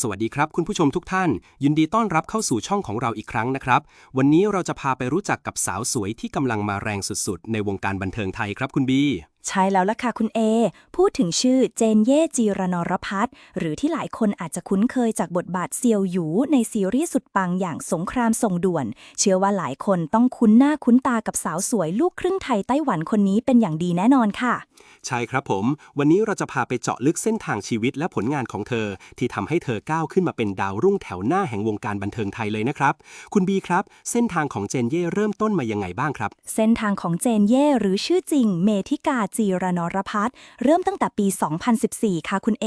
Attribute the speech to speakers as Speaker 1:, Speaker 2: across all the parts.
Speaker 1: สวัสดีครับ คุณผู้ชมทุกท่าน ยินดีต้อนรับเข้าสู่ช่องของเราอีกครั้งนะครับ วันนี้เราจะพาไปรู้จักกับสาวสวยที่กำลังมาแรงสุดๆ ในวงการบันเทิงไทยครับคุณบี
Speaker 2: ใช่แล้วล่ะค่ะคุณเอ พูดถึงชื่อเจนเย่จีรนรพัฒน์หรือที่หลายคนอาจจะคุ้นเคยจากบทบาทเซียวหยู ในซีรีส์สุดปังอย่างสงครามส่งด่วน เชื่อว่าหลายคนต้องคุ้นหน้าคุ้นตากับสาวสวยลูกครึ่งไทยไต้หวันคนนี้เป็นอย่างดีแน่นอนค่ะ
Speaker 1: ใช่ครับผม วันนี้เราจะพาไปเจาะลึกเส้นทางชีวิตและผลงานของเธอ ที่ทำให้เธอก้าวขึ้นมาเป็นดาวรุ่งแถวหน้าแห่งวงการบันเทิงไทยเลยนะครับ คุณบีครับ เส้นทางของเจนเย่เริ่มต้นมายังไงบ้างครับ
Speaker 2: เส้นทางของเจนเย่หรือชื่อจริง เมธิกาจีรนรพัฒน์เริ่มตั้งแต่ปี 2014 ค่ะคุณเอ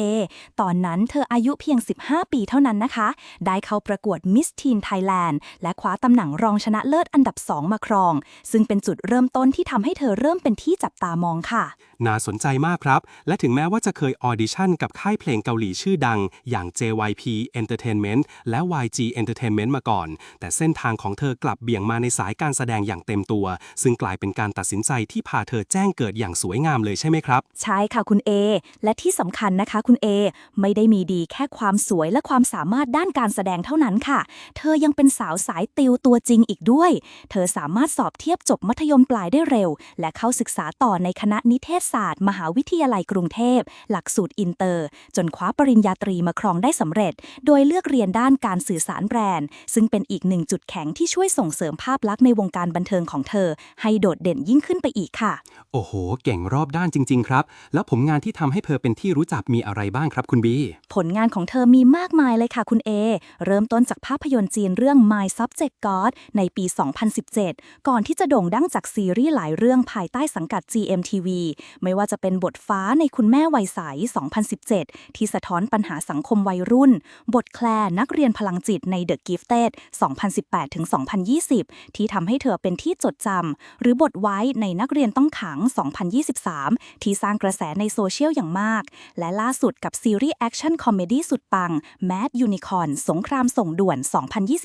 Speaker 2: ตอนนั้นเธออายุเพียง 15 ปีเท่านั้นนะคะ ได้เข้าประกวดมิสทีนไทยแลนด์และคว้าตำแหน่งรองชนะเลิศอันดับ 2 มาครอง ซึ่งเป็นจุดเริ่มต้นที่ทำให้เธอเริ่มเป็นที่จับตามองค่ะ
Speaker 1: น่าสนใจมากครับ และถึงแม้ว่าจะเคยออดิชั่นกับค่ายเพลงเกาหลีชื่อดัง อย่าง JYP Entertainment และ YG Entertainment มาก่อน แต่เส้นทางของเธอกลับเบี่ยงมาในสายการแสดงอย่างเต็มตัว ซึ่งกลายเป็นการตัดสินใจที่พาเธอแจ้งเกิดอย่างสวยงามเลยใช่ไหมครับ
Speaker 2: ใช่ค่ะคุณเอและที่สำคัญนะคะคุณเอไม่ได้มีดีแค่ความสวยและความสามารถด้านการแสดงเท่านั้นค่ะ เธอยังเป็นสาวสายติวตัวจริงอีกด้วย เธอสามารถสอบเทียบจบมัธยมปลายได้เร็ว และเข้าศึกษาต่อในคณะนิเทศศาสตร์ มหาวิทยาลัยกรุงเทพ หลักสูตรอินเตอร์ จนคว้าปริญญาตรีมาครองได้สำเร็จ โดยเลือกเรียนด้านการสื่อสารแบรนด์ ซึ่งเป็นอีกหนึ่งจุดแข็งที่ช่วยส่งเสริมภาพลักษณ์ในวงการบันเทิงของเธอ ให้โดดเด่นยิ่งขึ้นไปอีกค่ะ
Speaker 1: โอ้โห เก่งรอบด้านจริง ๆ ครับ แล้วผลงานที่ทำให้เธอเป็นที่รู้จักมีอะไรบ้างครับคุณบี
Speaker 2: ผลงานของเธอมีมากมายเลยค่ะคุณเอ เริ่มต้นจากภาพยนตร์จีนเรื่อง My Subject God ในปี 2017 ก่อนที่จะโด่งดังจากซีรีส์หลายเรื่องภายใต้สังกัด GMTV ไม่ว่าจะเป็นบทฟ้าในคุณแม่วัยใส 2017 ที่สะท้อนปัญหาสังคมวัยรุ่น บทแคลนักเรียนพลังจิตใน The Gifted 2018-2020 ที่ทำให้เธอเป็นที่จดจำ หรือบทไว้ในนักเรียนต้องขัง 2023 ที่สร้างกระแสในโซเชียลอย่างมาก และล่าสุดกับซีรีส์แอคชั่นคอมเมดี้สุดปัง Mad Unicorn สงครามส่งด่วน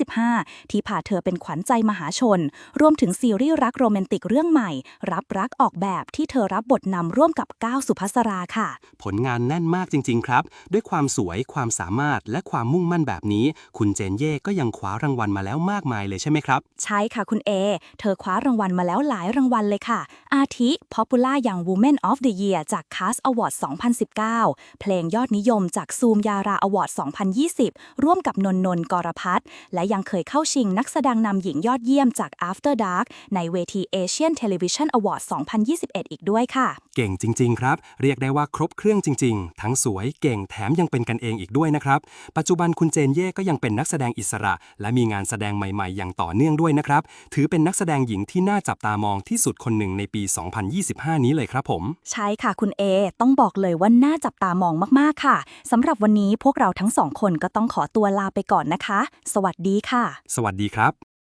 Speaker 2: 2025 ที่พาเธอเป็นขวัญใจมหาชน รวมถึงซีรีส์รักโรแมนติกเรื่องใหม่ รับรักออกแบบที่เธอรับบทนำร่วมกับก้าวสุภัสราค่ะ
Speaker 1: ผลงานแน่นมากจริง ๆ ครับ ด้วยความสวยความสามารถและความมุ่งมั่นแบบนี้ คุณเจนเย่ก็ยังคว้ารางวัลมาแล้วมากมายเลยใช่ไหมครับ
Speaker 2: ใช่ค่ะคุณเอ เธอคว้ารางวัลมาแล้วหลายรางวัลเลยค่ะ อาทิ Popular Young Woman of the Year จาก Cast Award 2019 เพลงยอดนิยมจากซูมยาราอวอร์ด2020 ร่วมกับนนนนกรพัฒน์และยังเคยเข้าชิงนักแสดงนำหญิงยอดเยี่ยมจาก After Dark ในเวที Asian Television Award 2021 อีกด้วยค่ะ
Speaker 1: เก่งจริง ๆ ครับ เรียกได้ว่าครบเครื่องจริง ๆ ทั้งสวยเก่งแถมยังเป็นกันเองอีกด้วยนะครับ ปัจจุบันคุณเจนเย่ก็ยังเป็นนักแสดงอิสระ และมีงานแสดงใหม่ ๆ อย่างต่อเนื่องด้วยนะครับ ถือเป็นนักแสดงหญิงที่น่าจับตามองที่สุดคนหนึ่งในปี 2025 นี้เลยครับผม
Speaker 2: ใช่ค่ะคุณเอต้องบอกเลยว่าน่าจับตามองมากๆค่ะสำหรับวันนี้พวกเราทั้งสองคนก็ต้องขอตัวลาไปก่อนนะคะ สวัสดีค่ะ
Speaker 1: สวัสดีครับ